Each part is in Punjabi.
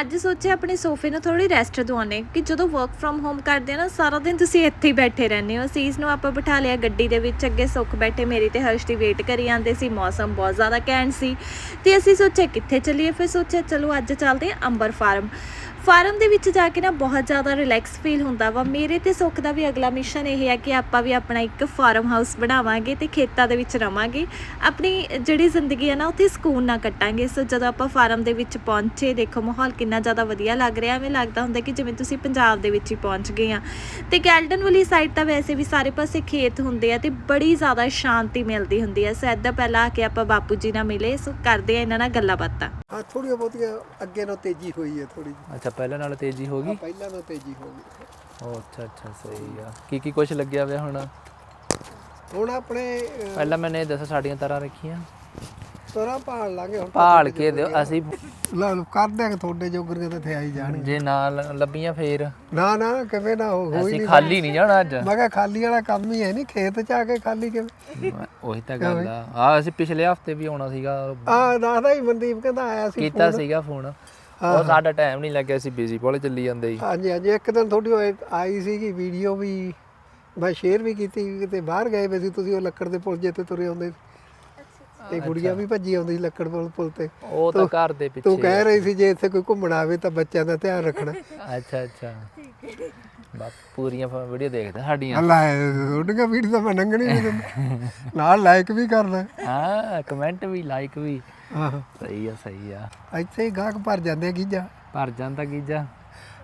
ਅੱਜ ਸੋਚਿਆ ਆਪਣੇ ਸੋਫੇ ਨੂੰ ਥੋੜੀ ਰੈਸਟ ਦਵਾਉਣੇ ਕਿ ਜਦੋਂ ਵਰਕ ਫਰਮ ਹੋਮ ਕਰਦੇ ਆ ਨਾ, ਸਾਰਾ ਦਿਨ ਤੁਸੀਂ ਇੱਥੇ ਹੀ ਬੈਠੇ ਰਹਿੰਦੇ ਹੋ। ਸੀਸ ਨੂੰ ਆਪਾਂ ਬਿਠਾ ਲਿਆ ਗੱਡੀ ਦੇ ਵਿੱਚ, ਅੱਗੇ ਸੁੱਖ ਬੈਠੇ, ਮੇਰੀ ਤੇ ਹਰਸ਼ ਦੀ ਵੇਟ ਕਰੀ ਜਾਂਦੇ ਸੀ, ਮੌਸਮ ਬਹੁਤ ਜ਼ਿਆਦਾ ਘੈਂਟ ਸੀ। ਤੇ ਅਸੀਂ ਸੋਚਿਆ ਕਿੱਥੇ ਚੱਲੀਏ, ਫਿਰ ਸੋਚਿਆ ਚਲੋ ਅੱਜ ਚੱਲਦੇ ਹਾਂ ਅੰਬਰ ਫਾਰਮ ਫਾਰਮ ਦੇ ਵਿੱਚ ਜਾ ਕੇ ਨਾ ਬਹੁਤ ਜ਼ਿਆਦਾ ਰਿਲੈਕਸ ਫੀਲ ਹੁੰਦਾ ਵਾ। ਮੇਰੇ ਤੇ ਸੁੱਖ ਦਾ ਵੀ ਅਗਲਾ ਮਿਸ਼ਨ ਇਹ ਹੈ ਕਿ ਆਪਾਂ ਵੀ ਆਪਣਾ ਇੱਕ ਫਾਰਮ ਹਾਊਸ ਬਣਾਵਾਂਗੇ ਤੇ ਖੇਤਾਂ ਦੇ ਵਿੱਚ ਰਵਾਂਗੇ। ਆਪਣੀ ਜਿਹੜੀ ਜ਼ਿੰਦਗੀ ਹੈ ਨਾ ਉੱਥੇ ਸਕੂਨ ਨਾ ਕੱਟਾਂਗੇ। ਸੋ ਜਦੋਂ ਆਪਾਂ ਫਾਰਮ ਦੇ ਵਿੱਚ ਪਹੁੰਚੇ ਦੇਖੋ ਮਾਹੌਲ ਕਿੰਨਾ ਜ਼ਿਆਦਾ ਵਧੀਆ ਲੱਗ ਰਿਹਾ। ਐਵੇਂ ਲੱਗਦਾ ਹੁੰਦਾ ਕਿ ਜਿਵੇਂ ਤੁਸੀਂ ਪੰਜਾਬ ਦੇ ਵਿੱਚ ਹੀ ਪਹੁੰਚ ਗਏ ਆ। ਤੇ ਗੈਲਡਨ ਵਾਲੀ ਸਾਈਡ ਤਾਂ ਵੈਸੇ ਵੀ ਸਾਰੇ ਪਾਸੇ ਖੇਤ ਹੁੰਦੇ ਆ ਤੇ ਬੜੀ ਜ਼ਿਆਦਾ ਸ਼ਾਂਤੀ ਮਿਲਦੀ ਹੁੰਦੀ ਹੈ ਸੋ ਏਦਾਂ ਪਹਿਲਾਂ ਆ ਕੇ ਆਪਾਂ ਬਾਪੂ ਜੀ ਨਾਲ ਮਿਲੇ। ਸੋ ਕਰਦੇ ਆ ਇਹਨਾਂ ਨਾਲ ਗੱਲਾਂ ਬਾਤਾਂ। ਹਾਂ ਥੋੜੀਆਂ ਬਹੁਤੀਆਂ ਅੱਗੇ ਨਾਲੋਂ ਤੇਜ਼ੀ ਹੋਈ ਹੈ ਥੋੜੀ ਜਿਹੀ। ਅੱਛਾ ਪਹਿਲਾਂ ਨਾਲ ਤੇਜ਼ੀ ਹੋ ਗਈ? ਪਹਿਲਾਂ ਨਾਲੋਂ ਤੇਜ਼ੀ ਹੋ ਗਈ। ਉਹ ਅੱਛਾ ਅੱਛਾ ਸਹੀ ਆ। ਕੀ ਕੀ ਕੁਝ ਲੱਗਿਆ ਹੋਇਆ ਹੁਣ? ਹੁਣ ਆਪਣੇ ਅਹ, ਪਹਿਲਾਂ ਮੈਨੇ ਇਹ ਦੱਸੋ ਸਾਡੀਆਂ ਤਰ੍ਹਾਂ ਰੱਖੀਆਂ। ਤੁਰਾਂ ਭਾਲ ਲਾਂਗੇ ਹੁਣ। ਭਾਲ ਕੇ ਦਿਓ ਅਸੀਂ ਲਾ ਲਓ, ਕਰ ਦਿਆਂਗੇ ਤੁਹਾਡੇ ਜੋਗਰੀਆਂ ਤਾਂ ਇੱਥੇ ਆਈ ਜਾਣੀ ਜੇ ਨਾਲ ਲੱਭੀਆਂ ਫੇਰ। ਨਾ ਨਾ ਕਿਵੇਂ ਨਾ ਹੋ ਹੋਈ ਅਸੀਂ ਖਾਲੀ ਨਹੀਂ ਜਾਣਾ ਅੱਜ। ਮੈਂ ਕਿਹਾ ਖਾਲੀ ਵਾਲਾ ਕੰਮ ਹੀ ਹੈ ਨਹੀਂ ਖੇਤ ਚ ਆ ਕੇ ਖਾਲੀ ਕਿਵੇਂ? ਉਹੀ ਤਾਂ ਗੱਲ ਆ। ਆ ਅਸੀਂ ਪਿਛਲੇ ਹਫ਼ਤੇ ਵੀ ਆਉਣਾ ਸੀਗਾ। ਆ ਦੱਸਦਾ ਹੀ ਮਨਦੀਪ ਕਹਿੰਦਾ ਆਇਆ ਸੀ ਕੀਤਾ ਸੀਗਾ ਫੋਨ। ਉਹ ਸਾਡਾ ਟਾਈਮ ਨਹੀਂ ਲੱਗਿਆ ਸੀ ਬਿਜ਼ੀ ਬੋਲੇ ਚੱਲੀ ਜਾਂਦੇ ਸੀ। ਹਾਂਜੀ ਹਾਂਜੀ ਇੱਕ ਦਿਨ ਤੁਹਾਡੀ ਆਈ ਸੀਗੀ ਵੀਡੀਓ ਵੀ ਮੈਂ ਸ਼ੇਅਰ ਵੀ ਕੀਤੀ ਕਿਤੇ ਬਾਹਰ ਗਏ ਵੇ ਸੀ ਤੁਸੀਂ ਉਹ ਲੱਕੜ ਦੇ ਪੁਲ ਜੇ ਤੇ ਤੁਰੇ ਆਉਂਦੇ ਸੀ। ਤੇ ਗੁੜੀਆ ਵੀ ਭੱਜੀ ਆਉਂਦੀ ਸੀ ਲੱਕੜ ਪੁਲ ਪੁਲ ਤੇ। ਉਹ ਤਾਂ ਘਰ ਦੇ ਤੂੰ ਪਿੱਛੇ ਕਹਿ ਰਹੀ ਸੀ ਜੇ ਇੱਥੇ ਕੋਈ ਘੁੰਮਣ ਆਵੇ ਤਾਂ ਬੱਚਿਆਂ ਦਾ ਧਿਆਨ ਰੱਖਣਾ। ਅੱਛਾ ਅੱਛਾ। ਬਾ ਪੂਰੀਆਂ ਵੀਡੀਓ ਦੇਖਦੇ ਸਾਡੀਆਂ। ਅੱਲਾ ਤੁਹਾਡੀਆਂ ਵੀਡੀਓ ਤਾਂ ਮੈਂ ਨੰਗਣੀ ਨਹੀਂ ਨਾਲ ਲਾਈਕ ਵੀ ਕਰਨਾ। ਹਾਂ ਕਮੈਂਟ ਵੀ ਲਾਈਕ ਵੀ। ਆਹੋ। ਸਹੀ ਆ ਸਹੀ ਆ। ਇੱਥੇ ਹੀ ਗਾਹਕ ਭਰ ਜਾਂਦੇ ਆ ਗੀਜਾ ਭਰ ਜਾਂਦਾ ਗੀਜਾ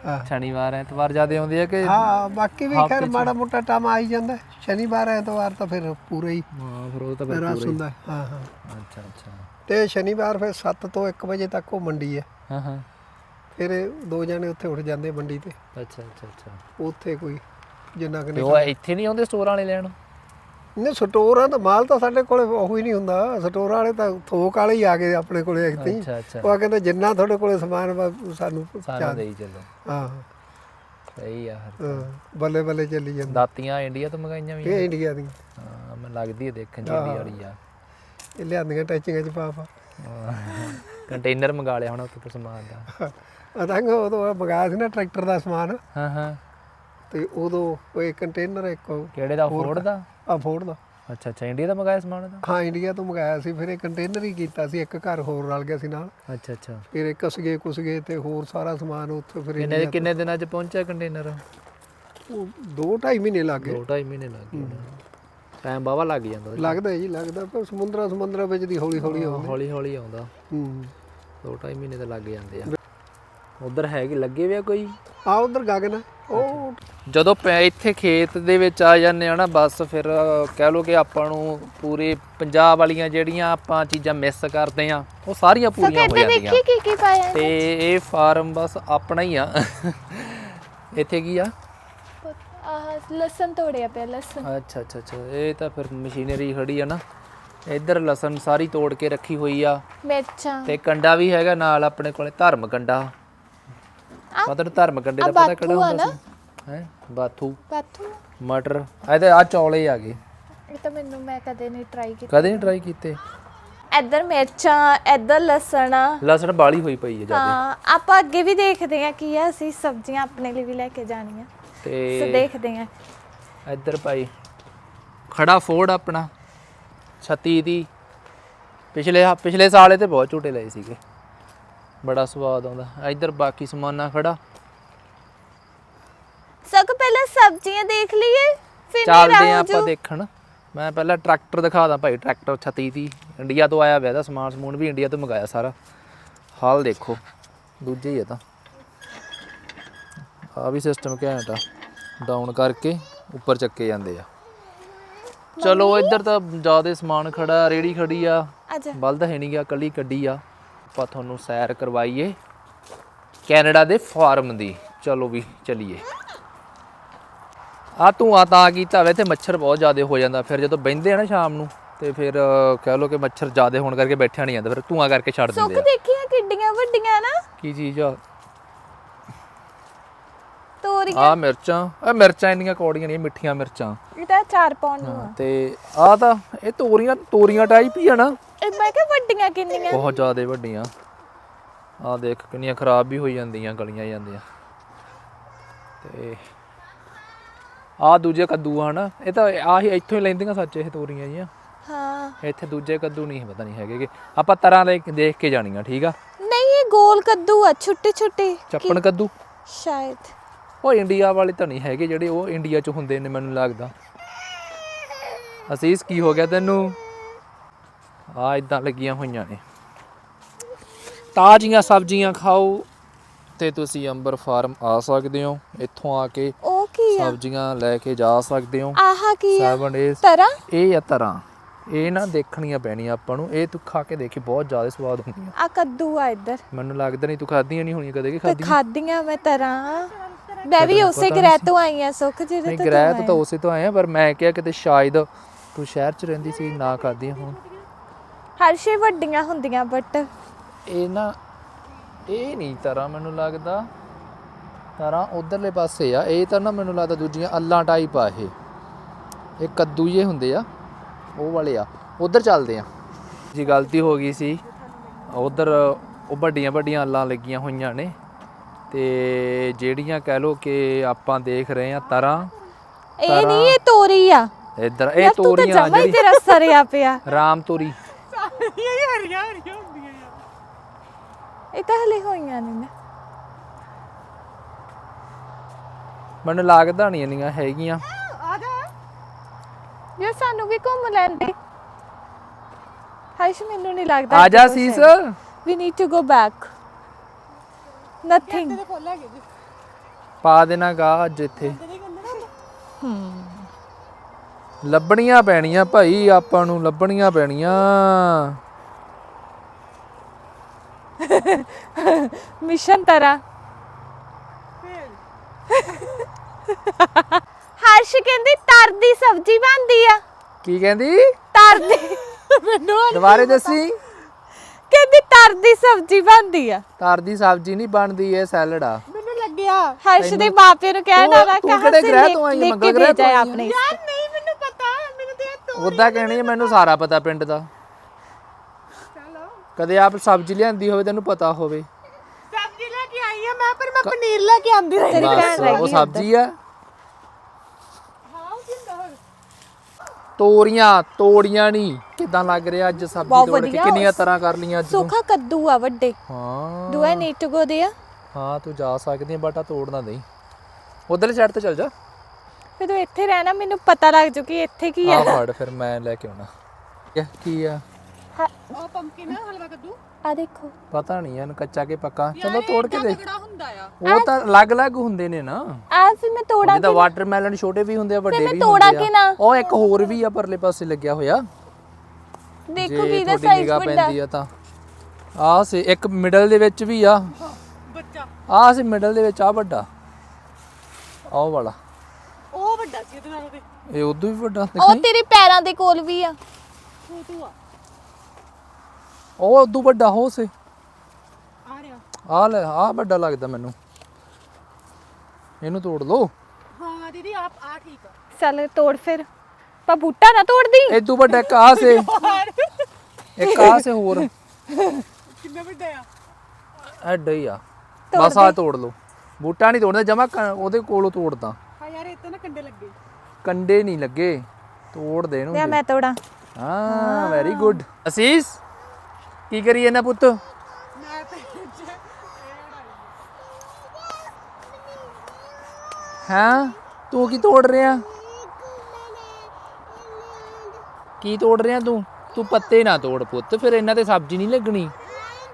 ਹਾਂ। ਸ਼ਨੀਵਾਰ ਐਤਵਾਰ ਜਿਆਦੇ ਆਉਂਦੇ ਆ ਕਿ ਹਾਂ ਬਾਕੀ ਵੀ ਖੈਰ ਮਾੜਾ ਮੋਟਾ ਟਾਈਮ ਆ ਹੀ ਜਾਂਦਾ। ਸ਼ਨੀਵਾਰ ਐਤਵਾਰ ਤਾਂ ਫਿਰ ਪੂਰਾ ਹੀ ਹਾਂ ਫਿਰ ਉਹ ਤਾਂ ਫਿਰ ਰਸ ਹੁੰਦਾ ਹੈ। ਹਾਂ ਹਾਂ। ਅੱਛਾ ਅੱਛਾ। ਤੇ ਸ਼ਨੀਵਾਰ ਫਿਰ 7 ਤੋਂ 1 ਵਜੇ ਤੱਕ ਉਹ ਮੰਡੀ ਹੈ ਹਾਂ ਹਾਂ। ਫਿਰ ਇਹ ਦੋ ਜਣੇ ਉੱਥੇ ਉੱਠ ਜਾਂਦੇ ਮੰਡੀ ਤੇ। ਅੱਛਾ ਅੱਛਾ ਅੱਛਾ। ਉੱਥੇ ਕੋਈ ਜਿੰਨਾ ਕਿ ਤੇ ਉਹ ਇੱਥੇ ਨਹੀਂ ਆਉਂਦੇ ਸਟੋਰ ਵਾਲੇ ਲੈਣ? ਨਹੀਂ ਸਟੋਰਾਂ ਦਾ ਮਾਲ ਤਾਂ ਸਾਡੇ ਕੋਲੇ ਉਹ ਹੀ ਨਹੀਂ ਹੁੰਦਾ। ਸਟੋਰ ਵਾਲੇ ਤਾਂ ਥੋਕ ਵਾਲੇ ਹੀ ਆ ਗਏ ਆਪਣੇ ਕੋਲੇ ਇੱਥੇ ਅੱਛਾ ਅੱਛਾ। ਉਹ ਕਹਿੰਦੇ ਜਿੰਨਾ ਤੁਹਾਡੇ ਕੋਲੇ ਸਮਾਨ ਵਾ ਸਾਨੂੰ ਸਾਨੂੰ ਦੇਈ ਚੱਲੋ। ਹਾਂ। ਸਹੀ ਆ ਫਿਰ। ਹਾਂ, ਬੱਲੇ ਬੱਲੇ ਚੱਲੀ ਜਾਂਦਾ। ਦਾਤੀਆਂ ਇੰਡੀਆ ਤੋਂ ਮੰਗਾਈਆਂ ਵੀ ਇਹ ਇੰਡੀਆ ਦੀਆਂ। ਹਾਂ ਮੈਂ ਲੱਗਦੀ ਹੈ ਦੇਖਣ ਜਿਹੜੀ ਵਾਲੀ ਆ। ਇਹ ਲਿਆਂਦੀਆਂ ਟੈਚਿੰਗਾਂ ਚ ਪਾ ਪਾ। ਕੰਟੇਨਰ ਮੰਗਾ ਲਿਆ ਹੁਣ ਉੱਥੇ ਤੋਂ ਸਮਾਨ ਦਾ। ਅਦੰਗ ਉਦੋਂ ਮੰਗਾਇਆ ਸੀ ਨਾ ਟਰੈਕਟਰ ਦਾ ਸਮਾਨ। ਹਾਂ ਹਾਂ। ਤੇ ਉਦੋਂ ਉਹ ਇੱਕ ਕੰਟੇਨਰ ਇੱਕ ਕਿਹੜੇ ਦਾ ਫੋਰਡ ਦਾ? ਆ ਫੋੜ ਦਾ। ਅੱਛਾ ਅੱਛਾ ਇੰਡੀਆ ਦਾ ਮੰਗਾਇਆ ਸਮਾਨ ਦਾ ਹਾਂ ਇੰਡੀਆ ਤੋਂ ਮੰਗਾਇਆ ਸੀ ਫਿਰ ਇਹ ਕੰਟੇਨਰ ਹੀ ਕੀਤਾ ਸੀ ਇੱਕ ਘਰ ਹੋਰ ਰਲ ਗਿਆ ਸੀ ਨਾਲ। ਅੱਛਾ ਅੱਛਾ। ਫਿਰ ਇਹ ਕਸਗੇ ਕੁਸਗੇ ਤੇ ਹੋਰ ਸਾਰਾ ਸਮਾਨ ਉੱਥੇ ਫਿਰ ਕਿੰਨੇ ਕਿੰਨੇ ਦਿਨਾਂ ਚ ਪਹੁੰਚਿਆ ਕੰਟੇਨਰ ਉਹ ਦੋ ਢਾਈ ਮਹੀਨੇ ਲੱਗ ਗਏ। ਦੋ ਢਾਈ ਮਹੀਨੇ ਲੱਗ ਗਏ। ਟਾਈਮ ਬਾਵਾ ਲੱਗ ਜਾਂਦਾ ਲੱਗਦਾ ਹੈ ਜੀ ਲੱਗਦਾ ਪਰ ਸਮੁੰਦਰਾ ਸਮੁੰਦਰਾ ਵਿੱਚ ਦੀ ਹੌਲੀ ਹੌਲੀ ਆਉਂਦੀ। ਹੌਲੀ ਹੌਲੀ ਆਉਂਦਾ। ਹੂੰ। ਦੋ ਢਾਈ ਮਹੀਨੇ ਤਾਂ ਲੱਗ ਜਾਂਦੇ ਆ। ਉਧਰ ਹੈਗੇ ਲੱਗੇ ਵਿਆ ਕੋਈ? ਆ ਉਧਰ ਗਗਨ ਹੈ, ਉਹ ਜਦੋਂ ਪੈ- ਇੱਥੇ ਖੇਤ ਦੇ ਵਿੱਚ ਆ ਜਾਂਦੇ ਆ ਨਾ ਬਸ ਫਿਰ ਕਹਿ ਲੋ ਕਿ ਆਪਾਂ ਨੂੰ ਪੂਰੇ ਪੰਜਾਬ ਵਾਲੀਆਂ ਜਿਹੜੀਆਂ ਆਪਾਂ ਚੀਜ਼ਾਂ ਮਿਸ ਕਰਦੇ ਆ ਉਹ ਸਾਰੀਆਂ ਪੂਰੀਆਂ ਹੋ ਜਾਂਦੀਆਂ। ਕੀ ਕੀ ਪਾਇਆ ਤੇ ਇਹ ਫਾਰਮ ਬਸ ਆਪਣਾ ਹੀ ਆ। ਇੱਥੇ ਕੀ ਆ? ਆਹ ਲਸਣ ਤੋੜਿਆ ਪਿਆ ਲਸਣ। ਅੱਛਾ ਅੱਛਾ ਅੱਛਾ। ਇਹ ਤਾਂ ਫਿਰ ਮਸ਼ੀਨਰੀ ਖੜੀ ਆ ਨਾ। ਇੱਧਰ ਲਸਣ ਸਾਰੀ ਤੋੜ ਕੇ ਰੱਖੀ ਹੋਈ ਆ। ਮਿਰਚਾਂ। ਤੇ ਕੰਡਾ ਵੀ ਹੈਗਾ ਨਾਲ ਆਪਣੇ ਕੋਲੇ ਧਰਮ ਕੰਡਾ। ਪਤਾ ਧਰਮ ਕੰਡੇ ਦਾ ਪਤਾ ਕਿਹੜਾ ਹੁੰਦਾ ਸੀ? ਹੈ? ਬਾਥੂ। ਪਾਥੂ ਮਟਰ। ਇਹਦੇ ਆ ਚੌਲੇ ਆ ਗਏ। ਇਹ ਤਾਂ ਮੈਨੂੰ ਮੈਂ ਕਦੇ ਨਹੀਂ ਟਰਾਈ ਕੀਤਾ। ਕਦੇ ਨਹੀਂ ਟਰਾਈ ਕੀਤੇ। ਇੱਧਰ ਮਿਰਚਾਂ ਇੱਧਰ ਲਸਣ। ਆ ਲਸਣ ਬਾਲੀ ਹੋਈ ਪਈ ਹੈ ਜ਼ਿਆਦਾ। ਹਾਂ ਆਪਾਂ ਅੱਗੇ ਵੀ ਦੇਖਦੇ ਆ ਕੀ ਆ ਅਸੀਂ ਸਬਜ਼ੀਆਂ ਆਪਣੇ ਲਈ ਵੀ ਲੈ ਕੇ ਜਾਣੀਆਂ। ਸੋ ਤੇ ਦੇਖਦੇ ਆ ਇੱਧਰ ਭਾਈ ਖੜਾ ਫੋੜ ਆਪਣਾ। 36 ਦੀ ਪਿਛਲੇ ਪਿਛਲੇ ਸਾਲੇ ਤੇ ਬਹੁਤ ਝੂਟੇ ਲਏ ਸੀਗੇ। ਬੜਾ ਸਵਾਦ ਆਉਂਦਾ। ਇੱਧਰ ਬਾਕੀ ਸਮਾਨਾ ਖੜਾ। ਸਭ ਪਹਿਲਾਂ ਸਬਜ਼ੀਆਂ ਦੇਖ ਲਈਏ ਫਿਰ ਚੱਲਦੇ ਆ ਆਪਾਂ ਦੇਖਣ। ਮੈਂ ਪਹਿਲਾਂ ਟਰੈਕਟਰ ਦਿਖਾਦਾ ਭਾਈ ਟਰੈਕਟਰ 36 ਦੀ ਇੰਡੀਆ ਤੋਂ ਆਇਆ ਦਾ ਸਮਾਨ ਸਮੂਨ ਵੀ ਇੰਡੀਆ ਤੋਂ ਮੰਗਾਇਆ ਸਾਰਾ। ਹਾਲ ਦੇਖੋ ਦੂਜੇ ਹੀ ਆ ਤਾਂ। ਆ ਵੀ ਸਿਸਟਮ ਘੈਂਟ ਆ। ਡਾਊਨ ਕਰਕੇ ਉੱਪਰ ਚੱਕੇ ਜਾਂਦੇ ਆ। ਚਲੋ ਇੱਧਰ ਤਾਂ ਜ਼ਿਆਦਾ ਸਮਾਨ ਖੜਾ ਰੇੜੀ ਖੜੀ ਆ। ਬਲਦ ਹੈ ਨਹੀਂ ਗਿਆ ਕੱਲੀ ਗੱਡੀ ਆ। ਆਪਾਂ ਤੁਹਾਨੂੰ ਸੈਰ ਕਰਵਾਈਏ ਕੈਨੇਡਾ ਦੇ ਫਾਰਮ ਦੀ। ਚਲੋ ਵੀ ਚਲੀਏ। ਆ ਤੂੰ ਆ ਤਾਂ ਕੀਤਾ ਵੇ ਤੇ ਮੱਛਰ ਬਹੁਤ ਜ਼ਿਆਦਾ ਹੋ ਜਾਂਦਾ। ਫਿਰ ਜਦੋਂ ਬਹਿੰਦੇ ਆ ਨਾ ਸ਼ਾਮ ਨੂੰ ਤੇ ਫਿਰ ਕਹਿ ਲੋ ਕਿ ਮੱਛਰ ਜ਼ਿਆਦਾ ਹੋਣ ਕਰਕੇ ਬੈਠਿਆ ਨਹੀਂ ਜਾਂਦਾ। ਫਿਰ ਧੂਆਂ ਕਰਕੇ ਛੱਡ ਦਿੰਦੇ ਆ। ਦੇਖੀਆਂ ਕਿੱਡੀਆਂ ਵੱਡੀਆਂ ਨਾ। ਕੀ ਚੀਜ਼ ਆ? ਤੋਰੀ ਆ ਮਿਰਚਾਂ। ਆ ਮਿਰਚਾਂ ਇੰਨੀਆਂ ਕੌੜੀਆਂ ਨਹੀਂ ਮਿੱਠੀਆਂ ਮਿਰਚਾਂ। ਇਹ ਤਾਂ ਚਾਰ ਪਾਉਣ ਨੂੰ ਤੇ ਆ ਤਾਂ ਇਹ ਤੋਰੀਆਂ ਤੋਰੀਆਂ ਟਾਈਪ ਹੀ ਆ ਨਾ। ਇਹ ਮੈਂ ਕਿਹਾ ਵੱਡੀਆਂ ਕਿੰਨੀਆਂ? ਬਹੁਤ ਜ਼ਿਆਦਾ ਵੱਡੀਆਂ। ਆ ਦੇਖ ਕਿੰਨੀਆਂ ਖਰਾਬ ਵੀ ਹੋਈ ਜਾਂਦੀਆਂ ਗਲੀਆਂ ਜਾਂਦੀਆਂ। ਤੇ ਆ ਦੂਜੇ ਕੱਦੂ ਆ ਨਾ ਇਹ ਤਾਂ ਆਹੀ ਇੱਥੋਂ ਹੀ ਲੈਂਦੀਆਂ ਸੱਚ ਇਹ ਤੋਰੀਆਂ ਜੀਆਂ। ਹਾਂ। ਇੱਥੇ ਦੂਜੇ ਕੱਦੂ ਨਹੀਂ ਪਤਾ ਨਹੀਂ ਹੈਗੇ। ਆਪਾਂ ਤਰ੍ਹਾਂ ਦੇ ਦੇਖ ਕੇ ਜਾਣੀਆਂ ਠੀਕ ਆ? ਨਹੀਂ ਇਹ ਗੋਲ ਕੱਦੂ ਆ ਛੋਟੇ ਛੋਟੇ। ਚੱਪਣ ਕੱਦੂ? ਸ਼ਾਇਦ। ਉਹ ਇੰਡੀਆ ਵਾਲੇ ਤਾਂ ਨਹੀਂ ਹੈਗੇ ਜਿਹੜੇ ਉਹ ਇੰਡੀਆ 'ਚ ਹੁੰਦੇ ਨੇ ਮੈਨੂੰ ਲੱਗਦਾ। ਅਸੀਸ ਕੀ ਹੋ ਗਿਆ ਤੈਨੂੰ? ਆ ਇਦਾਂ ਲੱਗੀਆਂ ਹੋਈਆਂ ਨੇ। ਤਾਜ਼ੀਆਂ ਸਬਜ਼ੀਆਂ ਖਾਓ ਤੇ ਤੁਸੀਂ ਅੰਬਰ ਫਾਰਮ ਆ ਸਕਦੇ ਹੋ। ਇੱਥੋਂ ਆ ਕੇ ਉਹ ਕੀ ਆ? ਸਬਜ਼ੀਆਂ ਲੈ ਕੇ ਜਾ ਸਕਦੇ ਹੋ। ਆਹਾ ਕੀ ਆ? 7 ਡੇਜ਼ ਤਰਾ? ਇਹ ਆ ਤਰ੍ਹਾਂ ਇਹ ਨਾ ਦੇਖਣੀਆਂ ਪੈਣੀਆਂ ਆਪਾਂ ਨੂੰ। ਇਹ ਤੂੰ ਖਾ ਕੇ ਦੇਖੀ ਬਹੁਤ ਜ਼ਿਆਦਾ ਸਵਾਦ ਹੁੰਦੀਆਂ ਆ। ਕੱਦੂ ਆ ਇੱਧਰ। ਮੈਨੂੰ ਲੱਗਦਾ ਨਹੀਂ ਤੂੰ ਖਾਧੀਆਂ ਨਹੀਂ ਹੋਣੀਆਂ ਕਦੇ ਕਿ ਤੇ ਖਾਧੀਆਂ। ਖਾਦੀਆਂ ਮੈਂ ਤਰਾਂ। ਮੈਂ ਵੀ ਉਸੇ ਗ੍ਰਹਿ ਤੋਂ ਆਈ ਆ ਸੁੱਖ ਜਿਹਦੇ ਨਹੀਂ ਤੋਂ ਗ੍ਰਹਿ ਤੋਂ ਤਾਂ ਉਸੇ ਤੋਂ ਆਏ ਆ ਪਰ ਮੈਂ ਕਿਹਾ ਕਿਤੇ ਸ਼ਾਇਦ ਤੂੰ ਸ਼ਹਿਰ 'ਚ ਰਹਿੰਦੀ ਸੀ ਨਾ ਖਾਧੀਆਂ ਹੋਣ। ਹਰ ਸ਼ੇ ਵੱਡੀਆਂ ਹੁੰਦੀਆਂ ਬਟ ਇਹ ਨਾ ਇਹ ਨਹੀਂ ਤਰ੍ਹਾਂ ਮੈਨੂੰ ਲੱਗਦਾ। ਤਰ੍ਹਾਂ ਉਧਰਲੇ ਪਾਸੇ ਆ ਇਹ ਤਾਂ ਨਾ ਮੈਨੂੰ ਲੱਗਦਾ ਦੂਜੀਆਂ ਅੱਲਾਂ ਟਾਈਪ ਆ ਇਹ। ਇਹ ਕੱਦੂ ਜੇ ਹੁੰਦੇ ਆ ਉਹ ਵਾਲੇ ਆ। ਉਧਰ ਚੱਲਦੇ ਆ। ਜੀ ਗਲਤੀ ਹੋ ਗਈ ਸੀ। ਉਧਰ ਉਹ ਵੱਡੀਆਂ ਵੱਡੀਆਂ ਅੱਲਾਂ ਲੱਗੀਆਂ ਹੋਈਆਂ ਨੇ। ਤੇ ਜਿਹੜੀਆਂ ਕਹਿ ਲੋ ਕਿ ਆਪਾਂ ਦੇਖ ਰਹੇ ਆ ਤਰ੍ਹਾਂ ਇਹ ਨਹੀਂ ਇਹ ਤੋਰੀ ਆ। ਇੱਧਰ ਇਹ ਤੋਰੀਆਂ ਜਿਹੜੀ ਤੇਰਾ ਸਰਿਆ ਪਿਆ। ਰਾਮ ਤੋਰੀ ਇਹ ਤਾਂ ਹਲੇ ਹੋਈਆਂ ਨੇ ਨਾ। ਮੈਨੂੰ ਲੱਗਦਾ ਨਹੀਂ ਇੰਨੀਆਂ ਹੈਗੀਆਂ। ਯਾਰ ਸਾਨੂੰ ਵੀ ਘੁੰਮ ਲੈਂਦੇ। ਹਾਇਸ਼ ਮੈਨੂੰ ਨਹੀਂ ਲੱਗਦਾ ਆ ਜਾ ਸੀਸ। We need to go back nothing ਪਾ ਦੇਣਾ ਗਾ ਅੱਜ ਇੱਥੇ। ਲੱਭਣੀਆਂ ਪੈਣੀਆਂ ਭਾਈ ਆਪਾਂ ਨੂੰ ਲੱਭਣੀਆਂ ਪੈਣੀਆਂ। ਮਿਸ਼ਨ ਤਰਾ। ਹਰਸ਼ ਕਹਿੰਦੀ ਤਰ ਦੀ ਸਬਜ਼ੀ ਬਣਦੀ ਆ। ਕੀ ਕਹਿੰਦੀ? ਤਰ ਦੀ। ਮੈਨੂੰ ਦੁਬਾਰੇ ਦੱਸੀ। ਕਹਿੰਦੀ ਤਰ ਦੀ ਸਬਜ਼ੀ ਬਣਦੀ ਆ। ਤਾਰ ਦੀ ਸਬਜ਼ੀ ਨਹੀਂ ਬਣਦੀ ਇਹ ਸੈਲਡ ਆ। ਮੈਨੂੰ ਲੱਗਿਆ। ਹਰਸ਼ ਦੇ ਮਾਪੇ ਨੂੰ ਕਹਿਣ ਵਾਲਾ ਤੂੰ ਕਹਾਂ ਕਿਹੜੇ ਸੇ ਗ੍ਰਹਿ ਤੋਂ ਆਈ ਮੰਗਲ ਕੇ ਗ੍ਰਹਿ ਤੋਂ ਆਈ? ਆਪਣੇ। ਯਾਰ ਨਹੀਂ। ਉਦਾਂ ਕਹਿਣੀ ਮੈਨੂੰ ਸਾਰਾ ਪਤਾ ਪਿੰਡ ਦਾ। ਕਦੇ ਆਪ ਸਬਜ਼ੀ ਲਿਆਂਦੀ ਹੋਵੇ ਤੈਨੂੰ ਪਤਾ ਹੋਵੇ। ਸਬਜ਼ੀ ਲੈ ਕੇ ਆਈ ਆ ਮੈਂ ਪਰ ਮੈਂ ਪਨੀਰ ਲੈ ਕੇ ਆਂਦੀ ਰਹੀ ਤੇਰੀ ਭੈਣ ਬਸ ਰਹਿ ਉਹ ਸਬਜ਼ੀ ਆ। ਤੋਰੀਆਂ ਤੋੜੀਆਂ ਨਹੀਂ ਕਿਦਾਂ ਲੱਗ ਰਿਹਾ ਅੱਜ ਸਬਜ਼ੀ ਤੋੜ ਕੇ। ਕਿੰਨੀਆਂ ਤਰ੍ਹਾਂ ਕਰ ਲੀਆਂ ਅੱਜ ਸੁੱਖਾ ਕੱਦੂ ਆ ਵੱਡੇ। ਹਾਂ। Do I need to go there ਹਾਂ ਤੂੰ ਜਾ ਸਕਦੀ ਹੈ ਬਟ ਆ ਤੋੜਨਾ ਨਹੀਂ। ਉਧਰਲੇ ਸਾਈਡ ਤੇ ਚੱਲ ਜਾ। ਫਿਰ ਤੂੰ ਇੱਥੇ ਰਹਿਣਾ ਮੈਨੂੰ ਪਤਾ ਲੱਗ ਜੂ ਕਿ ਇੱਥੇ ਕੀ ਆ। ਆ ਫੜ ਫਿਰ ਮੈਂ ਲੈ ਕੇ ਆਉਣਾ। ਇਹ ਕੀ ਆ? ਉਹ ਪੰਪਕਿਨ ਹਲਵਾ ਕੱਦੂ। ਆ ਦੇਖੋ। ਪਤਾ ਨਹੀਂ ਇਹਨੂੰ ਕੱਚਾ ਕੇ ਪੱਕਾ? ਚਲੋ ਤੋੜ ਕੇ ਦੇਖ ਕਿਹੜਾ ਹੁੰਦਾ ਆ। ਉਹ ਤਾਂ ਅਲੱਗ-ਅਲੱਗ ਹੁੰਦੇ ਨੇ ਨਾ। ਆ ਫਿਰ ਮੈਂ ਤੋੜਾ ਜਿੱਦਾਂ ਵਾਟਰਮੈਲਨ ਛੋਟੇ ਵੀ ਹੁੰਦੇ ਆ ਵੱਡੇ ਮੈਂ ਵੀ ਤੋੜਾਂ ਹੁੰਦੇ ਕਿ ਆ। ਨਾ? ਉਹ ਇੱਕ ਹੋਰ ਵੀ ਆ ਪਰਲੇ ਪਾਸੇ ਲੱਗਿਆ ਹੋਇਆ। ਦੇਖੋ ਜੇ ਕੀ ਦਾ ਤੁਹਾਡੀ ਸਾਈਜ਼ ਨਿਗਾਹ ਵੱਡਾ। ਪੈਂਦੀ ਆ ਤਾਂ। ਆਹ ਸੇ ਇੱਕ ਮਿਡਲ ਦੇ ਵਿੱਚ ਵੀ ਆ। ਬੱਚਾ। ਆਹ ਸੇ ਮਿਡਲ ਦੇ ਵਿੱਚ ਆ ਵੱਡਾ। ਆਹ ਵਾਲਾ ਉਹ ਵੱਡਾ ਸੀ ਇਹਦੇ ਨਾਲੋਂ ਤੇ ਇਹ ਉਦੋਂ ਵੀ ਵੱਡਾ ਉਹ ਤੇਰੇ ਪੈਰਾਂ ਦੇ ਕੋਲ ਵੀ ਆ। ਛੋਟੂ ਆ ਉਹ ਉਦੋਂ ਵੱਡਾ ਹੋ ਸੇ। ਆ ਰਿਹਾ। ਆਹ ਲੈ ਆਹ ਵੱਡਾ ਲੱਗਦਾ ਮੈਨੂੰ। ਇਹਨੂੰ ਤੋੜ ਲਓ। ਹਾਂ ਦੀਦੀ ਆਪ ਆ ਠੀਕ ਆ। ਚੱਲ ਤੋੜ ਫਿਰ। ਪਾ ਬੂਟਾ ਨਾ ਤੋੜਦੀ। ਇਦੋਂ ਵੱਡਾ ਇੱਕ ਆਹ ਸੇ ਇੱਕ ਆਹ ਸੇ ਹੋਰ। ਕਿੰਨਾ ਵੱਡਾ ਆ? ਐਡਾ ਹੀ ਆ। ਬਸ ਆ ਤੋੜ ਲਓ। ਬੂਟਾ ਨਹੀਂ ਤੋੜਦਾ ਜਮਾ ਉਹਦੇ ਕੋਲੋਂ ਤੋੜਦਾ। ਹਾਂ ਯਾਰ ਇੱਥੇ ਨਾ ਕੰਡੇ ਲੱਗੇ। ਕੰਡੇ ਨਹੀਂ ਲੱਗੇ ਤੋੜ ਦੇ ਇਹਨੂੰ ਲਿਆ ਮੈਂ ਤੋੜਾਂ। ਹਾਂ ਵੈਰੀ ਗੁੱਡ ਅਸੀਸ ਕੀ ਕਰੀ ਇਹਨਾਂ ਪੁੱਤ? ਹਾਂ? ਤੂੰ ਕੀ ਤੋੜ ਰਿਹਾ? ਕੀ ਤੋੜ ਰਿਹਾ ਤੂੰ? ਤੂੰ ਪੱਤੇ ਨਾ ਤੋੜ ਪੁੱਤ ਫਿਰ ਇਹਨਾਂ ਤੇ ਸਬਜ਼ੀ ਨਹੀਂ ਲੱਗਣੀ।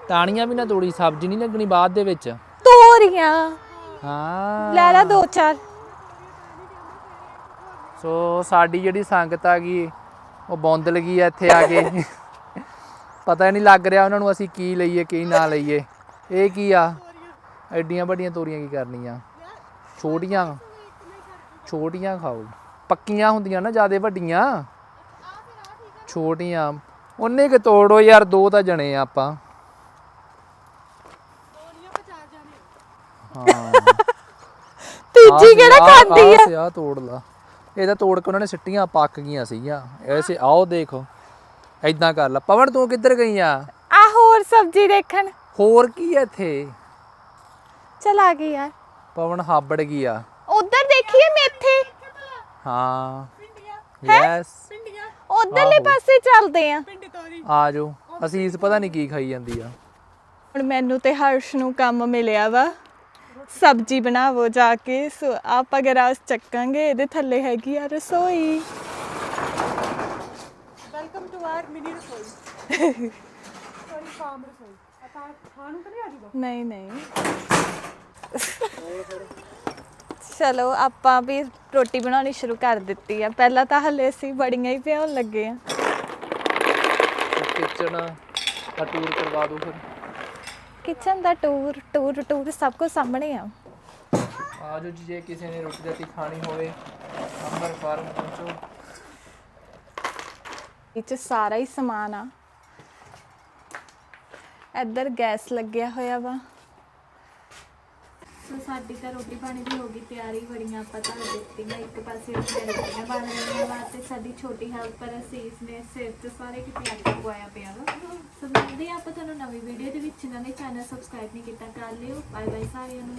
ਟਾਣੀਆਂ ਵੀ ਨਾ ਤੋੜੀ ਸਬਜ਼ੀ ਨਹੀਂ ਲੱਗਣੀ ਬਾਅਦ ਦੇ ਵਿੱਚ। ਤੋਰੀਆਂ। ਹਾਂ। ਲੈ ਲੈ ਦੋ ਚਾਰ। ਸੋ ਸਾਡੀ ਜਿਹੜੀ ਸੰਗਤ ਆ ਗਈ ਉਹ ਬੌਂਦਲ ਗਈ ਆ ਇੱਥੇ ਆ ਕੇ। ਪਤਾ ਨਹੀਂ ਲੱਗ ਰਿਹਾ ਉਹਨਾਂ ਨੂੰ ਅਸੀਂ ਕੀ ਲਈਏ ਕੀ ਨਾ ਲਈਏ। ਇਹ ਕੀ ਆ? ਐਡੀਆਂ ਵੱਡੀਆਂ ਤੋਰੀਆਂ ਕੀ ਕਰਨੀਆਂ? ਛੋਟੀਆਂ। ਛੋਟੀਆਂ ਖਾਓ। ਪੱਕੀਆਂ ਹੁੰਦੀਆਂ ਨਾ ਜਿਆਦੇ ਵੱਡੀਆਂ। ਛੋਟੀਆਂ। ਉਹਨੇ ਕਿ ਤੋੜੋ ਯਾਰ ਦੋ ਤਾਂ ਜਣੇ ਆ ਆਪਾਂ। ਹਾਂ। ਤੀਜੀ ਕਿਹੜਾ ਖਾਂਦੀ ਆ? ਆ ਆ ਤੋੜ ਲਾ। ਇਹਦਾ ਤੋੜ ਕੇ ਉਹਨਾਂ ਨੇ ਸਿੱਟੀਆਂ ਪੱਕ ਗਈਆਂ ਸੀਗੀਆਂ। ਐਸੇ ਆਓ ਦੇਖੋ ਐਦਾਂ ਕਰ ਲਾ। ਪਵਨ ਤੂੰ ਕਿੱਧਰ ਗਈ ਆ? ਆ ਹੋਰ ਸਬਜ਼ੀ ਦੇਖਣ। ਹੋਰ ਕੀ ਹੈ ਇੱਥੇ? ਚਲ ਆ ਗਈ ਯਾਰ। ਪਵਨ ਹਾਬੜ ਗਿਆ ਉਧਰ ਦੇਖੀਏ ਮੇਥੇ ਹਾਂ। ਯੈਸ ਉਧਰਲੇ। ਪਾਸੇ ਚੱਲਦੇ ਆ। ਆ ਜਾਓ। ਅਸੀਸ ਪਤਾ ਨਹੀਂ ਕੀ ਖਾਈ ਜਾਂਦੀ ਆ। ਹੁਣ ਮੈਨੂੰ ਤੇ ਹਰਸ਼ ਨੂੰ ਕੰਮ ਮਿਲਿਆ ਵਾ। ਸਬਜੀ ਬਣਾਵੋ ਜਾ ਕੇ। ਸੋ ਆਪਾਂ ਗਰਾਸ ਚੱਕਾਂਗੇ ਇਹਦੇ ਥੱਲੇ ਹੈਗੀ ਆ ਰਸੋਈ। Welcome to our mini rasoi. Sorry farm rasoi. ਆਪਾਂ ਖਾਣੂ ਤਾਂ ਨਹੀਂ ਆ ਜੂਗਾ ਨਹੀਂ ਨਹੀਂ। ਚਲੋ ਆਪਾਂ ਵੀ ਰੋਟੀ ਬਣਾਉਣੀ ਸ਼ੁਰੂ ਕਰ ਦਿੱਤੀ ਆ। ਪਹਿਲਾਂ ਤਾਂ ਹਲੇ ਅਸੀਂ ਬੜੀਆਂ ਹੀ ਭਿਉਣ ਲੱਗੇ ਆ। ਕਿਚਨ ਦਾ ਟੂਰ ਕਰਵਾ ਦਿਓ ਫਿਰ। ਕਿਚਨ ਦਾ ਟੂਰ ਟੂਰ ਟੂਰ ਸਭ ਕੁਝ ਸਾਹਮਣੇ ਆ। ਆ ਜਾਓ ਜੀ ਜੇ ਕਿਸੇ ਨੇ ਰੋਟੀ ਰਾਟੀ ਖਾਣੀ ਹੋਵੇ ਅੰਬਰ ਫਾਰਮ ਪਹੁੰਚੋ ਇਹ ਚ ਸਾਰਾ ਹੀ ਸਮਾਨ ਆ। ਇੱਧਰ ਗੈਸ ਲੱਗਿਆ ਹੋਇਆ ਵਾ। ਸਾਡੀ ਤਾਂ ਰੋਟੀ ਪਾਣੀ ਦੀ ਹੋ ਗਈ ਤਿਆਰੀ ਬੜੀਆਂ ਆਪਾਂ ਤਾਂ ਦਿੱਤੀਆਂ, ਇੱਕ ਪਾਸੇ ਉੱਤੇ ਰੋਟੀਆਂ ਬਣ ਰਹੀਆਂ ਵਾ ਤੇ ਸਾਡੀ ਛੋਟੀ ਹੈਲਪਰ ਅਸੀਸ ਨੇ ਸਿਰ ਤੇ ਸਾਰੇ ਕਿਤੇ ਆਟਾ ਪਵਾਇਆ ਪਿਆ ਵਾ। ਸੋ ਮਿਲਦੇ ਆਪਾਂ ਤੁਹਾਨੂੰ ਨਵੀਂ ਵੀਡੀਓ ਦੇ ਵਿੱਚ। ਇਹਨਾਂ ਨੇ ਚੈਨਲ ਸਬਸਕ੍ਰਾਈਬ ਨਹੀਂ ਕੀਤਾ, ਕਰ ਲਿਓ। ਬਾਏ ਬਾਏ ਸਾਰਿਆਂ ਨੂੰ।